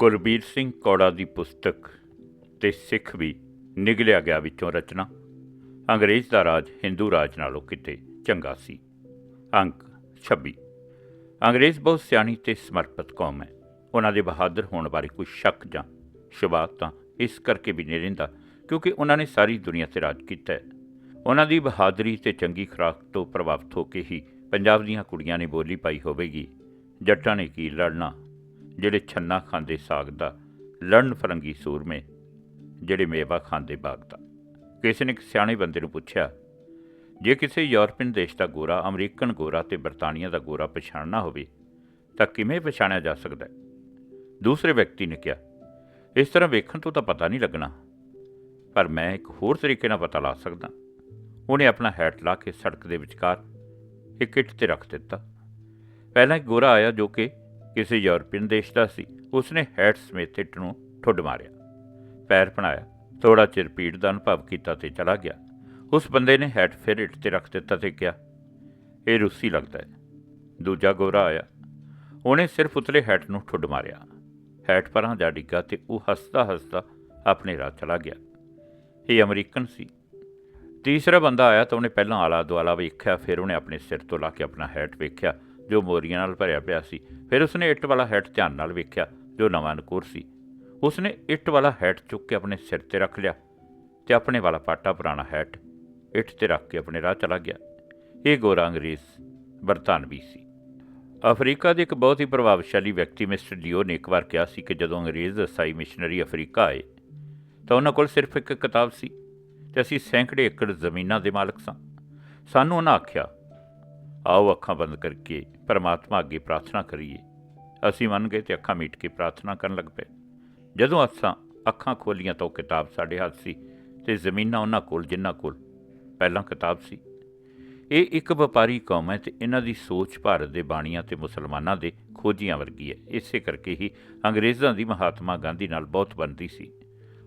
ਗੁਰਬੀਰ ਸਿੰਘ ਕੌੜਾ ਦੀ ਪੁਸਤਕ ਤੇ ਸਿੱਖ ਵੀ ਨਿਗਲਿਆ ਗਿਆ ਵਿੱਚੋਂ ਰਚਨਾ। ਅੰਗਰੇਜ਼ ਦਾ ਰਾਜ ਹਿੰਦੂ ਰਾਜ ਨਾਲੋਂ ਕਿਤੇ ਚੰਗਾ ਸੀ। ਅੰਕ 26 ਅੰਗਰੇਜ਼ ਬਹੁਤ ਸਿਆਣੀ ਤੇ ਸਮਰਪਿਤ ਕੌਮ ਹੈ। ਉਹਨਾਂ ਦੇ ਬਹਾਦਰ ਹੋਣ ਬਾਰੇ ਕੋਈ ਸ਼ੱਕ ਜਾਂ ਸ਼ਬਾ ਤਾਂ ਇਸ ਕਰਕੇ ਵੀ ਨਹੀਂ ਰਹਿੰਦਾ ਕਿਉਂਕਿ ਉਹਨਾਂ ਨੇ ਸਾਰੀ ਦੁਨੀਆ ਤੇ ਰਾਜ ਕੀਤਾ ਹੈ। ਉਹਨਾਂ ਦੀ ਬਹਾਦਰੀ ਤੇ ਚੰਗੀ ਖੁਰਾਕ ਤੋਂ ਪ੍ਰਭਾਵਿਤ ਹੋ ਕੇ ਹੀ ਪੰਜਾਬ ਦੀਆਂ ਕੁੜੀਆਂ ਨੇ ਬੋਲੀ ਪਾਈ ਹੋਵੇਗੀ, ਜੱਟਾਂ ਨੇ ਕੀ ਲੜਨਾ ਜਿਹੜੇ ਛੰਨਾ ਖਾਂਦੇ ਸਾਗ ਦਾ ਲੜਨ ਫਰੰਗੀ ਸੂਰਮੇ, ਜਿਹੜੇ ਮੇਵਾ ਖਾਂਦੇ ਬਾਗ ਦਾ। ਕਿਸੇ ਨੇ ਇੱਕ ਸਿਆਣੇ ਬੰਦੇ ਨੂੰ ਪੁੱਛਿਆ, ਜੇ ਕਿਸੇ ਯੂਰਪੀਅਨ ਦੇਸ਼ ਦਾ ਗੋਰਾ, ਅਮਰੀਕਨ ਗੋਰਾ ਤੇ ਬਰਤਾਨੀਆ ਦਾ ਗੋਰਾ ਪਛਾਣਨਾ ਹੋਵੇ, ਤਾਂ ਕਿਵੇਂ ਪਛਾਣਿਆ ਜਾ ਸਕਦਾ ਹੈ? ਦੂਸਰੇ ਵਿਅਕਤੀ ਨੇ ਕਿਹਾ, ਇਸ ਤਰ੍ਹਾਂ ਵੇਖਣ ਤੋਂ ਤਾਂ ਪਤਾ ਨਹੀਂ ਲੱਗਣਾ, ਪਰ ਮੈਂ ਇੱਕ ਹੋਰ ਤਰੀਕੇ ਨਾਲ ਪਤਾ ਲਾ ਸਕਦਾ। ਉਹਨੇ ਆਪਣਾ ਹੈਟ ਲਾ ਕੇ ਸੜਕ ਦੇ ਵਿਚਕਾਰ ਇੱਕ ਇੱਟ ਤੇ ਰੱਖ ਦਿੱਤਾ। ਪਹਿਲਾਂ ਇੱਕ ਗੋਰਾ ਆਇਆ ਜੋ ਕਿ ਕਿਸੇ ਯੂਰਪੀਅਨ ਦੇਸ਼ ਦਾ ਸੀ, ਉਸਨੇ ਹੈਟ ਸਮੇਤ ਇੱਟ ਨੂੰ ਠੁੱਡ ਮਾਰਿਆ। ਪੈਰ ਪਣਾਇਆ ਥੋੜਾ ਚਿਰ ਪੀੜ ਦਾ ਅਨੁਭਵ ਕੀਤਾ ਤੇ ਚਲਾ ਗਿਆ। ਉਸ ਬੰਦੇ ਨੇ ਹੈਟ ਫਿਰ ਇੱਟ ਤੇ ਰੱਖ ਦਿੱਤਾ ਤੇ ਕਿਹਾ, ਇਹ ਰੂਸੀ ਲੱਗਦਾ ਹੈ। ਦੂਜਾ ਗੋਰਾ ਆਇਆ। ਉਹਨੇ ਸਿਰਫ ਉਤਲੇ ਹੈਟ ਨੂੰ ਠੁੱਡ ਮਾਰਿਆ। ਹੈਟ ਪਰਾਂ ਜਾ ਡਿੱਗਾ ਤੇ ਉਹ ਹੱਸਦਾ ਹੱਸਦਾ ਆਪਣੇ ਰਾਹ ਚਲਾ ਗਿਆ। ਇਹ ਅਮਰੀਕਨ ਸੀ। ਤੀਸਰਾ ਬੰਦਾ ਆਇਆ ਤਾਂ ਉਹਨੇ ਪਹਿਲਾਂ ਆਲਾ ਦੁਆਲਾ ਵੇਖਿਆ, ਫਿਰ ਉਹਨੇ ਆਪਣੇ ਸਿਰ ਤੋਂ ਲਾ ਕੇ ਆਪਣਾ ਹੈਟ ਵੇਖਿਆ। ਜੋ ਮੋਰੀਆਂ ਨਾਲ ਭਰਿਆ ਪਿਆ ਸੀ। ਫਿਰ ਉਸਨੇ ਇੱਟ ਵਾਲਾ ਹੈਟ ਧਿਆਨ ਨਾਲ ਵੇਖਿਆ, ਜੋ ਨਵਾਂ ਨਕੂਰ ਸੀ। ਉਸਨੇ ਇੱਟ ਵਾਲਾ ਹੈਟ ਚੁੱਕ ਕੇ ਆਪਣੇ ਸਿਰ ਤੇ ਰੱਖ ਲਿਆ ਤੇ ਆਪਣੇ ਵਾਲਾ ਪਾਟਾ ਪੁਰਾਣਾ ਹੈਟ ਇੱਟ ਤੇ ਰੱਖ ਕੇ ਆਪਣੇ ਰਾਹ ਚਲਾ ਗਿਆ। ਇਹ ਗੋਰਾ ਅੰਗਰੇਜ਼ ਬਰਤਾਨਵੀ ਸੀ। ਅਫਰੀਕਾ ਦੇ ਇੱਕ ਬਹੁਤ ਹੀ ਪ੍ਰਭਾਵਸ਼ਾਲੀ ਵਿਅਕਤੀ ਮਿਸਟਰ ਲਿਓ ਨੇ ਇੱਕ ਵਾਰ ਕਿਹਾ ਸੀ ਕਿ ਜਦੋਂ ਅੰਗਰੇਜ਼ ਈਸਾਈ ਮਿਸ਼ਨਰੀ ਅਫਰੀਕਾ ਆਏ, ਤਾਂ ਉਹਨਾਂ ਕੋਲ ਸਿਰਫ ਇੱਕ ਕਿਤਾਬ ਸੀ ਤੇ ਅਸੀਂ ਸੈਂਕੜੇ ਏਕੜ ਜ਼ਮੀਨਾਂ ਦੇ ਮਾਲਕ ਸਾਂ। ਸਾਨੂੰ ਉਹਨਾਂ ਆਖਿਆ ਆਓ ਅੱਖਾਂ ਬੰਦ ਕਰਕੇ ਪਰਮਾਤਮਾ ਅੱਗੇ ਪ੍ਰਾਰਥਨਾ ਕਰੀਏ। ਅਸੀਂ ਮੰਨ ਗਏ ਤੇ ਅੱਖਾਂ ਮੀਟ ਕੇ ਪ੍ਰਾਰਥਨਾ ਕਰਨ ਲੱਗ ਪਏ। ਜਦੋਂ ਅਸਾਂ ਅੱਖਾਂ ਖੋਲੀਆਂ ਤਾਂ ਉਹ ਕਿਤਾਬ ਸਾਡੇ ਹੱਥ ਸੀ ਤੇ ਜ਼ਮੀਨਾਂ ਉਹਨਾਂ ਕੋਲ ਜਿਨ੍ਹਾਂ ਕੋਲ ਪਹਿਲਾਂ ਕਿਤਾਬ ਸੀ। ਇਹ ਇੱਕ ਵਪਾਰੀ ਕੌਮ ਹੈ ਤੇ ਇਹਨਾਂ ਦੀ ਸੋਚ ਭਾਰਤ ਦੇ ਬਾਣੀਆਂ ਤੇ ਮੁਸਲਮਾਨਾਂ ਦੇ ਖੋਜੀਆਂ ਵਰਗੀ ਹੈ। ਇਸੇ ਕਰਕੇ ਹੀ ਅੰਗਰੇਜ਼ਾਂ ਦੀ ਮਹਾਤਮਾ ਗਾਂਧੀ ਨਾਲ ਬਹੁਤ ਬਣਦੀ ਸੀ।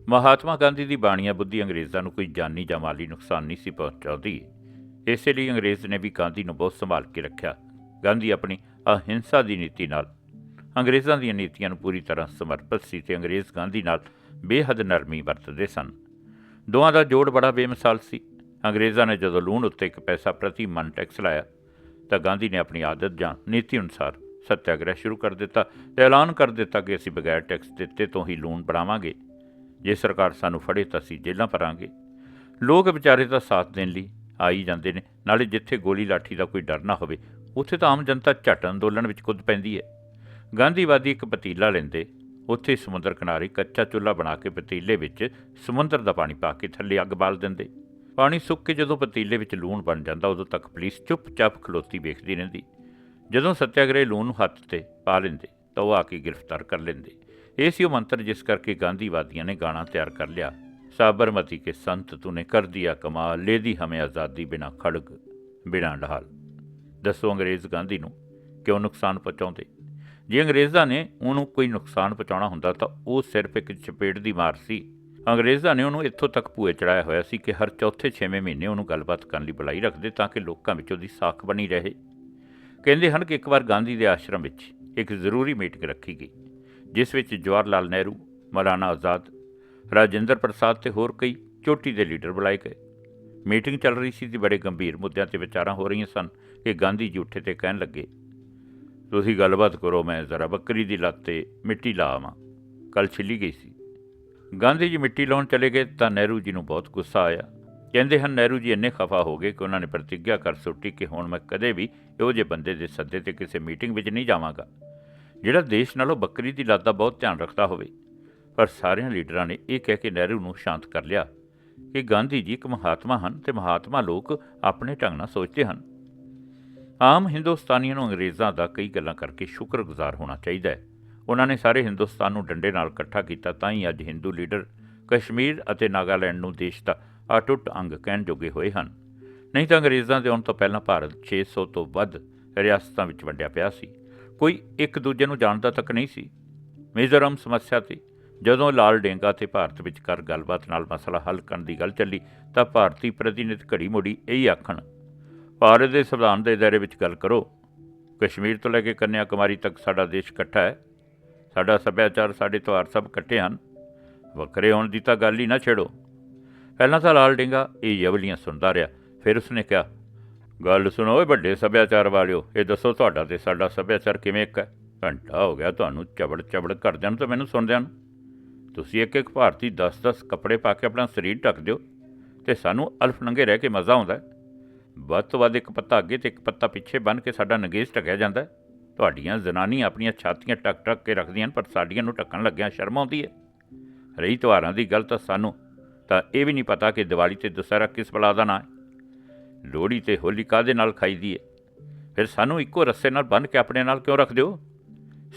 ਮਹਾਤਮਾ ਗਾਂਧੀ ਦੀ ਬਾਣੀਆਂ ਬੁੱਧੀ ਅੰਗਰੇਜ਼ਾਂ ਨੂੰ ਕੋਈ ਜਾਨੀ ਜਾਂ ਮਾਲੀ ਨੁਕਸਾਨ ਨਹੀਂ ਸੀ ਪਹੁੰਚਾਉਂਦੀ। ਇਸੇ ਲਈ ਅੰਗਰੇਜ਼ ਨੇ ਵੀ ਗਾਂਧੀ ਨੂੰ ਬਹੁਤ ਸੰਭਾਲ ਕੇ ਰੱਖਿਆ। ਗਾਂਧੀ ਆਪਣੀ ਅਹਿੰਸਾ ਦੀ ਨੀਤੀ ਨਾਲ ਅੰਗਰੇਜ਼ਾਂ ਦੀਆਂ ਨੀਤੀਆਂ ਨੂੰ ਪੂਰੀ ਤਰ੍ਹਾਂ ਸਮਰਪਿਤ ਸੀ ਤੇ ਅੰਗਰੇਜ਼ ਗਾਂਧੀ ਨਾਲ ਬੇਹੱਦ ਨਰਮੀ ਵਰਤਦੇ ਸਨ। ਦੋਵਾਂ ਦਾ ਜੋੜ ਬੜਾ ਬੇਮਿਸਾਲ ਸੀ। ਅੰਗਰੇਜ਼ਾਂ ਨੇ ਜਦੋਂ ਲੂਣ ਉੱਤੇ ਇੱਕ ਪੈਸਾ ਪ੍ਰਤੀ ਮਨ ਟੈਕਸ ਲਾਇਆ, ਤਾਂ ਗਾਂਧੀ ਨੇ ਆਪਣੀ ਆਦਤ ਜਾਂ ਨੀਤੀ ਅਨੁਸਾਰ ਸੱਤਿਆਗ੍ਰਹਿ ਸ਼ੁਰੂ ਕਰ ਦਿੱਤਾ ਤੇ ਐਲਾਨ ਕਰ ਦਿੱਤਾ ਕਿ ਅਸੀਂ ਬਗੈਰ ਟੈਕਸ ਦਿੱਤੇ ਤੋਂ ਹੀ ਲੂਣ ਬਣਾਵਾਂਗੇ। ਜੇ ਸਰਕਾਰ ਸਾਨੂੰ ਫੜੇ ਤਾਂ ਅਸੀਂ ਜੇਲ੍ਹਾਂ ਭਰਾਂਗੇ। ਲੋਕ ਵਿਚਾਰੇ ਦਾ ਸਾਥ ਦੇਣ ਲਈ ਆਈ ਜਾਂਦੇ ਨੇ। ਨਾਲੇ ਜਿੱਥੇ ਗੋਲੀ ਲਾਠੀ ਦਾ ਕੋਈ ਡਰ ਨਾ ਹੋਵੇ, ਉੱਥੇ ਤਾਂ ਆਮ ਜਨਤਾ ਝਟ ਅੰਦੋਲਨ ਵਿੱਚ ਕੁੱਦ ਪੈਂਦੀ ਹੈ ਗਾਂਧੀਵਾਦੀ ਇੱਕ ਪਤੀਲਾ ਲੈਂਦੇ, ਉੱਥੇ ਸਮੁੰਦਰ ਕਿਨਾਰੇ ਕੱਚਾ ਚੁੱਲ੍ਹਾ ਬਣਾ ਕੇ ਪਤੀਲੇ ਵਿੱਚ ਸਮੁੰਦਰ ਦਾ ਪਾਣੀ ਪਾ ਕੇ ਥੱਲੇ ਅੱਗ ਬਾਲ ਦਿੰਦੇ। ਪਾਣੀ ਸੁੱਕ ਕੇ ਜਦੋਂ ਪਤੀਲੇ ਵਿੱਚ ਲੂਣ ਬਣ ਜਾਂਦਾ, ਉਦੋਂ ਤੱਕ ਪੁਲਿਸ ਚੁੱਪਚਾਪ ਖਲੋਤੀ ਵੇਖਦੀ ਰਹਿੰਦੀ। ਜਦੋਂ ਸੱਤਿਆਗ੍ਰਹਿ ਲੂਣ ਨੂੰ ਹੱਥ ਤੇ ਪਾ ਲੈਂਦੇ, ਤਾਂ ਉਹ ਆ ਕੇ ਗ੍ਰਿਫਤਾਰ ਕਰ ਲੈਂਦੇ। ਇਹ ਸੀ ਉਹ ਮੰਤਰ ਜਿਸ ਕਰਕੇ ਗਾਂਧੀਵਾਦੀਆਂ ਨੇ ਗਾਣਾ ਤਿਆਰ ਕਰ ਲਿਆ। ਸਾਬਰਮਤੀ ਕੇ ਸੰਤ ਤੂਨੇ ਕਰ ਦਿਆ ਕਮਾਲ ਲੈ ਦੀ ਹਮੇ ਆਜ਼ਾਦੀ ਬਿਨਾ ਖੜਗ, ਬਿਨਾ ਢਾਲ। ਦੱਸੋ ਅੰਗਰੇਜ਼ ਗਾਂਧੀ ਨੂੰ ਕਿਉਂ ਨੁਕਸਾਨ ਪਹੁੰਚਾਉਂਦੇ? ਜੇ ਅੰਗਰੇਜ਼ਾਂ ਨੇ ਉਹਨੂੰ ਕੋਈ ਨੁਕਸਾਨ ਪਹੁੰਚਾਉਣਾ ਹੁੰਦਾ ਤਾਂ ਉਹ ਸਿਰਫ ਇੱਕ ਚਪੇੜ ਦੀ ਮਾਰ ਸੀ। ਅੰਗਰੇਜ਼ਾਂ ਨੇ ਉਹਨੂੰ ਇੱਥੋਂ ਤੱਕ ਭੂਏ ਚੜਾਇਆ ਹੋਇਆ ਸੀ ਕਿ ਹਰ ਚੌਥੇ ਛੇਵੇਂ ਮਹੀਨੇ ਉਹਨੂੰ ਗੱਲਬਾਤ ਕਰਨ ਲਈ ਬੁਲਾਈ ਰੱਖਦੇ ਤਾਂ ਕਿ ਲੋਕਾਂ ਵਿੱਚ ਉਹਦੀ ਸਾਖ ਬਣੀ ਰਹੇ। ਕਹਿੰਦੇ ਹਨ ਕਿ ਇੱਕ ਵਾਰ ਗਾਂਧੀ ਦੇ ਆਸ਼ਰਮ ਵਿੱਚ ਇੱਕ ਜ਼ਰੂਰੀ ਮੀਟਿੰਗ ਰੱਖੀ ਗਈ, ਜਿਸ ਵਿੱਚ ਜਵਾਹਰ ਲਾਲ ਨਹਿਰੂ, ਮੌਲਾਨਾ ਆਜ਼ਾਦ ਰਾਜਿੰਦਰ ਪ੍ਰਸਾਦ ਤੇ ਹੋਰ ਕਈ ਚੋਟੀ ਦੇ ਲੀਡਰ ਬੁਲਾਏ ਗਏ। ਮੀਟਿੰਗ ਚੱਲ ਰਹੀ ਸੀ ਤੇ ਬੜੇ ਗੰਭੀਰ ਮੁੱਦਿਆਂ ਤੇ ਵਿਚਾਰਾਂ ਹੋ ਰਹੀਆਂ ਸਨ ਕਿ ਗਾਂਧੀ ਜੀ ਉੱਠੇ ਤੇ ਕਹਿਣ ਲੱਗੇ, ਤੁਸੀਂ ਗੱਲਬਾਤ ਕਰੋ, ਮੈਂ ਜ਼ਰਾ ਬੱਕਰੀ ਦੀ ਲੱਤ ਤੇ ਮਿੱਟੀ ਲਾਵਾਂ ਕੱਲ ਛਿੱਲੀ ਗਈ ਸੀ। ਗਾਂਧੀ ਜੀ ਮਿੱਟੀ ਲਾਉਣ ਚਲੇ ਗਏ ਤਾਂ ਨਹਿਰੂ ਜੀ ਨੂੰ ਬਹੁਤ ਗੁੱਸਾ ਆਇਆ। ਕਹਿੰਦੇ ਹਨ, ਨਹਿਰੂ ਜੀ ਇੰਨੇ ਖਫਾ ਹੋ ਗਏ ਕਿ ਉਹਨਾਂ ਨੇ ਪ੍ਰਤੀਗਿਆ ਕਰ ਸੁੱਟੀ ਕਿ ਹੁਣ ਮੈਂ ਕਦੇ ਵੀ ਇਹੋ ਜਿਹੇ ਬੰਦੇ ਦੇ ਸੱਦੇ ਤੇ ਕਿਸੇ ਮੀਟਿੰਗ ਵਿੱਚ ਨਹੀਂ ਜਾਵਾਂਗਾ। ਜਿਹੜਾ ਦੇਸ਼ ਨਾਲੋਂ ਬੱਕਰੀ ਦੀ ਲੱਤ ਦਾ ਬਹੁਤ ਧਿਆਨ ਰੱਖਦਾ ਹੋਵੇ ਪਰ ਸਾਰਿਆਂ ਲੀਡਰਾਂ ਨੇ ਇਹ ਕਹਿ ਕੇ ਨਹਿਰੂ ਨੂੰ ਸ਼ਾਂਤ ਕਰ ਲਿਆ ਕਿ ਗਾਂਧੀ ਜੀ ਇੱਕ ਮਹਾਤਮਾ ਹਨ ਤੇ ਮਹਾਤਮਾ ਲੋਕ ਆਪਣੇ ਢੰਗ ਨਾਲ ਸੋਚਦੇ ਹਨ। ਆਮ ਹਿੰਦੁਸਤਾਨੀਆਂ ਨੂੰ ਅੰਗਰੇਜ਼ਾਂ ਦਾ ਕਈ ਗੱਲਾਂ ਕਰਕੇ ਸ਼ੁਕਰਗੁਜ਼ਾਰ ਹੋਣਾ ਚਾਹੀਦਾ ਹੈ। ਉਹਨਾਂ ਨੇ ਸਾਰੇ ਹਿੰਦੁਸਤਾਨ ਨੂੰ ਡੰਡੇ ਨਾਲ ਇਕੱਠਾ ਕੀਤਾ ਤਾਂ ਹੀ ਅੱਜ ਹਿੰਦੂ ਲੀਡਰ ਕਸ਼ਮੀਰ ਅਤੇ ਨਾਗਾਲੈਂਡ ਨੂੰ ਦੇਸ਼ ਦਾ ਅਟੁੱਟ ਅੰਗ ਕਹਿਣ ਜੋਗੇ ਹੋਏ ਹਨ। ਨਹੀਂ ਤਾਂ ਅੰਗਰੇਜ਼ਾਂ ਦੇ ਆਉਣ ਤੋਂ ਪਹਿਲਾਂ ਭਾਰਤ 600 ਤੋਂ ਵੱਧ ਰਿਆਸਤਾਂ ਵਿੱਚ ਵੰਡਿਆ ਪਿਆ ਸੀ। ਕੋਈ ਇੱਕ ਦੂਜੇ ਨੂੰ ਜਾਣਦਾ ਤੱਕ ਨਹੀਂ ਸੀ। ਮਿਜ਼ੋਰਮ ਸਮੱਸਿਆ ਤੇ ਜਦੋਂ ਲਾਲ ਡੇਂਗਾ ਤੇ ਭਾਰਤ ਵਿਚਕਾਰ ਗੱਲਬਾਤ ਨਾਲ ਮਸਲਾ ਹੱਲ ਕਰਨ ਦੀ ਗੱਲ ਚੱਲੀ, ਤਾਂ ਭਾਰਤੀ ਪ੍ਰਤੀਨਿਧ ਘੜੀ ਮੋੜੀ ਇਹੀ ਆਖਣ, ਭਾਰਤ ਦੇ ਸੰਵਿਧਾਨ ਦੇ ਦਾਇਰੇ ਵਿੱਚ ਗੱਲ ਕਰੋ। ਕਸ਼ਮੀਰ ਤੋਂ ਲੈ ਕੇ ਕੰਨਿਆ ਕੁਮਾਰੀ ਤੱਕ ਸਾਡਾ ਦੇਸ਼ ਇਕੱਠਾ ਹੈ। ਸਾਡਾ ਸੱਭਿਆਚਾਰ, ਸਾਡੇ ਤਿਉਹਾਰ ਸਭ ਇਕੱਠੇ ਹਨ। ਵੱਖਰੇ ਹੋਣ ਦੀ ਤਾਂ ਗੱਲ ਹੀ ਨਾ ਛੇੜੋ। ਪਹਿਲਾਂ ਤਾਂ ਲਾਲ ਡੇਂਗਾ ਇਹ ਯਵਲੀਆਂ ਸੁਣਦਾ ਰਿਹਾ, ਫਿਰ ਉਸਨੇ ਕਿਹਾ, ਗੱਲ ਸੁਣੋ ਓਏ ਵੱਡੇ ਸੱਭਿਆਚਾਰ ਵਾਲਿਓ, ਇਹ ਦੱਸੋ ਤੁਹਾਡਾ ਤੇ ਸਾਡਾ ਸੱਭਿਆਚਾਰ ਕਿਵੇਂ ਇੱਕ ਹੈ? ਘੰਟਾ ਹੋ ਗਿਆ ਤੁਹਾਨੂੰ ਚਬੜ ਚਬੜ ਕਰਦਿਆਂ ਨੂੰ ਤਾਂ ਮੈਨੂੰ ਸੁਣਦਿਆਂ ਨੂੰ। ਤੁਸੀਂ ਇੱਕ ਇੱਕ ਭਾਰਤੀ 10-10 ਕੱਪੜੇ ਪਾ ਕੇ ਆਪਣਾ ਸਰੀਰ ਢੱਕ ਦਿਓ ਤੇ ਸਾਨੂੰ ਅਲਫ ਨੰਗੇ ਰਹਿ ਕੇ ਮਜ਼ਾ ਆਉਂਦਾ ਵੱਧ ਤੋਂ ਵੱਧ ਇੱਕ ਪੱਤਾ ਅੱਗੇ ਤੇ ਇੱਕ ਪੱਤਾ ਪਿੱਛੇ ਬੰਨ ਕੇ ਸਾਡਾ ਨਗੇਸ਼ ਢਕਿਆ ਜਾਂਦਾ ਤੁਹਾਡੀਆਂ ਜਨਾਨੀ ਆਪਣੀਆਂ ਛਾਤੀਆਂ ਟਕ ਟਕ ਕੇ ਰੱਖਦੀਆਂ ਹਨ, ਪਰ ਸਾਡੀਆਂ ਨੂੰ ਢੱਕਣ ਲੱਗਿਆਂ ਸ਼ਰਮ ਆਉਂਦੀ ਹੈ। ਰਹੀ ਤਿਉਹਾਰਾਂ ਦੀ ਗੱਲ ਤਾਂ ਸਾਨੂੰ ਤਾਂ ਇਹ ਵੀ ਨਹੀਂ ਪਤਾ ਕਿ ਦੀਵਾਲੀ ਤੇ ਦੁਸਹਿਰਾ ਕਿਸ ਬਲਾ ਦਾ ਨਾਂ ਹੈ। ਲੋਹੜੀ ਤੇ ਹੋਲੀ ਕਾਹਦੇ ਨਾਲ ਖਾਈਦੀ ਹੈ? ਫਿਰ ਸਾਨੂੰ ਇੱਕੋ ਰੱਸੇ ਨਾਲ ਬੰਨ੍ਹ ਕੇ ਆਪਣੇ ਨਾਲ ਕਿਉਂ ਰੱਖਦੇ ਹੋ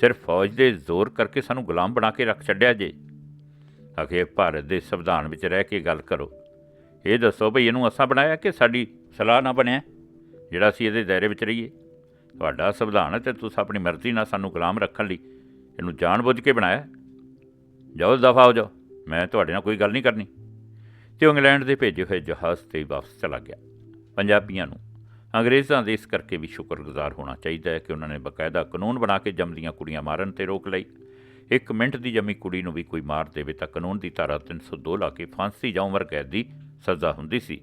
ਸਿਰਫ ਫੌਜ ਦੇ ਜ਼ੋਰ ਕਰਕੇ ਸਾਨੂੰ ਗੁਲਾਮ ਬਣਾ ਕੇ ਰੱਖ ਛੱਡਿਆ ਜੇ। ਅਖੇ ਭਾਰਤ ਦੇ ਸੰਵਿਧਾਨ ਵਿੱਚ ਰਹਿ ਕੇ ਗੱਲ ਕਰੋ। ਇਹ ਦੱਸੋ ਭਈ ਇਹਨੂੰ ਅਸਾਂ ਬਣਾਇਆ ਕਿ ਸਾਡੀ ਸਲਾਹ ਨਾ ਬਣਿਆ? ਜਿਹੜਾ ਅਸੀਂ ਇਹਦੇ ਦਾਇਰੇ ਵਿੱਚ ਰਹੀਏ। ਤੁਹਾਡਾ ਸੰਵਿਧਾਨ ਹੈ ਤੇ ਤੁਸੀਂ ਆਪਣੀ ਮਰਜ਼ੀ ਨਾਲ ਸਾਨੂੰ ਗੁਲਾਮ ਰੱਖਣ ਲਈ ਇਹਨੂੰ ਜਾਣਬੁੱਝ ਕੇ ਬਣਾਇਆ। ਜਾਓ ਦਫਾ ਹੋ ਜਾਓ, ਮੈਂ ਤੁਹਾਡੇ ਨਾਲ ਕੋਈ ਗੱਲ ਨਹੀਂ ਕਰਨੀ। ਤੇ ਉਹ ਇੰਗਲੈਂਡ ਦੇ ਭੇਜੇ ਹੋਏ ਜਹਾਜ਼ ਤੇ ਵਾਪਸ ਚਲਾ ਗਿਆ। ਪੰਜਾਬੀਆਂ ਨੂੰ, ਅੰਗਰੇਜ਼ਾਂ ਦੇ ਇਸ ਕਰਕੇ ਵੀ ਸ਼ੁਕਰਗੁਜ਼ਾਰ ਹੋਣਾ ਚਾਹੀਦਾ ਹੈ ਕਿ ਉਹਨਾਂ ਨੇ ਬਕਾਇਦਾ ਕਾਨੂੰਨ ਬਣਾ ਕੇ ਜੰਮਦੀਆਂ ਕੁੜੀਆਂ ਮਾਰਨ ਤੇ ਰੋਕ ਲਈ। ਇੱਕ ਮਿੰਟ ਦੀ ਜੰਮੀ ਕੁੜੀ ਨੂੰ ਵੀ ਕੋਈ ਮਾਰ ਦੇਵੇ ਤਾਂ ਕਾਨੂੰਨ ਦੀ ਧਾਰਾ 302 ਲਾ ਕੇ ਫਾਂਸੀ ਜਾਂ ਉਮਰ ਕੈਦ ਦੀ ਸਜ਼ਾ ਹੁੰਦੀ ਸੀ।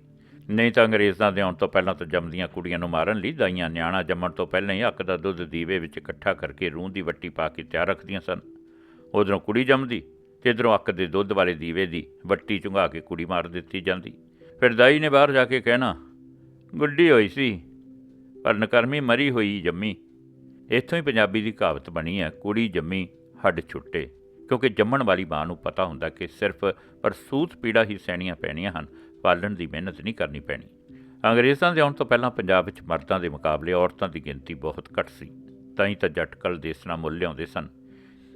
ਨਹੀਂ ਤਾਂ ਅੰਗਰੇਜ਼ਾਂ ਦੇ ਆਉਣ ਤੋਂ ਪਹਿਲਾਂ ਤਾਂ ਜੰਮਦੀਆਂ ਕੁੜੀਆਂ ਨੂੰ ਮਾਰਨ ਲਈ ਦਾਈਆਂ ਨਿਆਣਾ ਜੰਮਣ ਤੋਂ ਪਹਿਲਾਂ ਹੀ ਅੱਕ ਦਾ ਦੁੱਧ ਦੀਵੇ ਵਿੱਚ ਇਕੱਠਾ ਕਰਕੇ ਰੂਹ ਦੀ ਵੱਟੀ ਪਾ ਕੇ ਤਿਆਰ ਰੱਖਦੀਆਂ ਸਨ। ਉਧਰੋਂ ਕੁੜੀ ਜੰਮਦੀ ਤੇ ਇਧਰੋਂ ਅੱਕ ਦੇ ਦੁੱਧ ਵਾਲੇ ਦੀਵੇ ਦੀ ਵੱਟੀ ਚੁੰਘਾ ਕੇ ਕੁੜੀ ਮਾਰ ਦਿੱਤੀ ਜਾਂਦੀ। ਫਿਰ ਦਾਈ ਨੇ ਬਾਹਰ ਜਾ ਕੇ ਕਹਿਣਾ, ਗੁੱਡੀ ਹੋਈ ਸੀ, ਪਰ ਨਕਰਮੀ ਮਰੀ ਹੋਈ ਜੰਮੀ। ਇੱਥੋਂ ਹੀ ਪੰਜਾਬੀ ਦੀ ਕਹਾਵਤ ਬਣੀ ਹੈ, ਕੁੜੀ ਜੰਮੀ ਹੱਡ ਛੁੱਟੇ। ਕਿਉਂਕਿ ਜੰਮਣ ਵਾਲੀ ਮਾਂ ਨੂੰ ਪਤਾ ਹੁੰਦਾ ਕਿ ਸਿਰਫ ਪਰਸੂਤ ਪੀੜਾ ਹੀ ਸਹਿਣੀਆਂ ਪੈਣੀਆਂ ਹਨ, ਪਾਲਣ ਦੀ ਮਿਹਨਤ ਨਹੀਂ ਕਰਨੀ ਪੈਣੀ। ਅੰਗਰੇਜ਼ਾਂ ਦੇ ਆਉਣ ਤੋਂ ਪਹਿਲਾਂ ਪੰਜਾਬ ਵਿੱਚ ਮਰਦਾਂ ਦੇ ਮੁਕਾਬਲੇ ਔਰਤਾਂ ਦੀ ਗਿਣਤੀ ਬਹੁਤ ਘੱਟ ਸੀ, ਤਾਂ ਹੀ ਤਾਂ ਜੱਟ ਕਲ ਦੇਸ ਮੁੱਲ ਲਿਆਉਂਦੇ ਸਨ।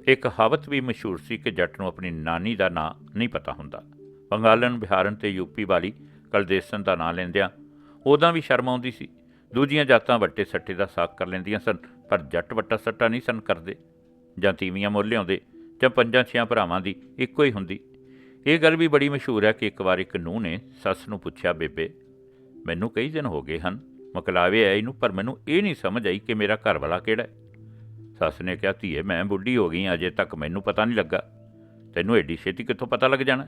ਇੱਕ ਕਹਾਵਤ ਵੀ ਮਸ਼ਹੂਰ ਸੀ ਕਿ ਜੱਟ ਨੂੰ ਆਪਣੀ ਨਾਨੀ ਦਾ ਨਾਂ ਨਹੀਂ ਪਤਾ ਹੁੰਦਾ। ਬੰਗਾਲਨ, ਬਿਹਾਰਨ ਤੇ ਯੂਪੀ ਵਾਲੀ ਕਲਦੇਸਨ ਦਾ ਨਾਂ ਲੈਂਦਿਆਂ ਉਦਾਂ ਵੀ ਸ਼ਰਮ ਆਉਂਦੀ ਸੀ। ਦੂਜੀਆਂ ਜਾਤਾਂ ਵੱਟੇ ਸੱਟੇ ਦਾ ਸਾਕ ਕਰ ਲੈਂਦੀਆਂ ਸਨ, ਪਰ ਜੱਟ ਵੱਟਾ ਸੱਟਾ ਨਹੀਂ ਸਨ ਕਰਦੇ। ਜਾਂ ਤੀਵੀਆਂ ਮੁੱਲ ਲਿਆਉਂਦੇ ਜਾਂ ਪੰਜਾਂ ਛਿਆਂ ਭਰਾਵਾਂ ਦੀ ਇੱਕੋ ਹੀ ਹੁੰਦੀ। ਇਹ ਗੱਲ ਵੀ ਬੜੀ ਮਸ਼ਹੂਰ ਹੈ ਕਿ ਇੱਕ ਵਾਰ ਇੱਕ ਨੂੰਹ ਨੇ ਸੱਸ ਨੂੰ ਪੁੱਛਿਆ, ਬੇਬੇ, ਮੈਨੂੰ ਕਈ ਦਿਨ ਹੋ ਗਏ ਹਨ, ਮਕਲਾਵੇ ਆਏ ਨੂੰ, ਪਰ ਮੈਨੂੰ ਇਹ ਨਹੀਂ ਸਮਝ ਆਈ ਕਿ ਮੇਰਾ ਘਰ ਵਾਲਾ ਕਿਹੜਾ ਹੈ। ਸੱਸ ਨੇ ਕਿਹਾ, ਧੀਏ, ਮੈਂ ਬੁੱਢੀ ਹੋ ਗਈ ਅਜੇ ਤੱਕ ਮੈਨੂੰ ਪਤਾ ਨਹੀਂ ਲੱਗਾ। ਤੈਨੂੰ ਐਡੀ ਛੇਤੀ ਕਿੱਥੋਂ ਪਤਾ ਲੱਗ ਜਾਣਾ?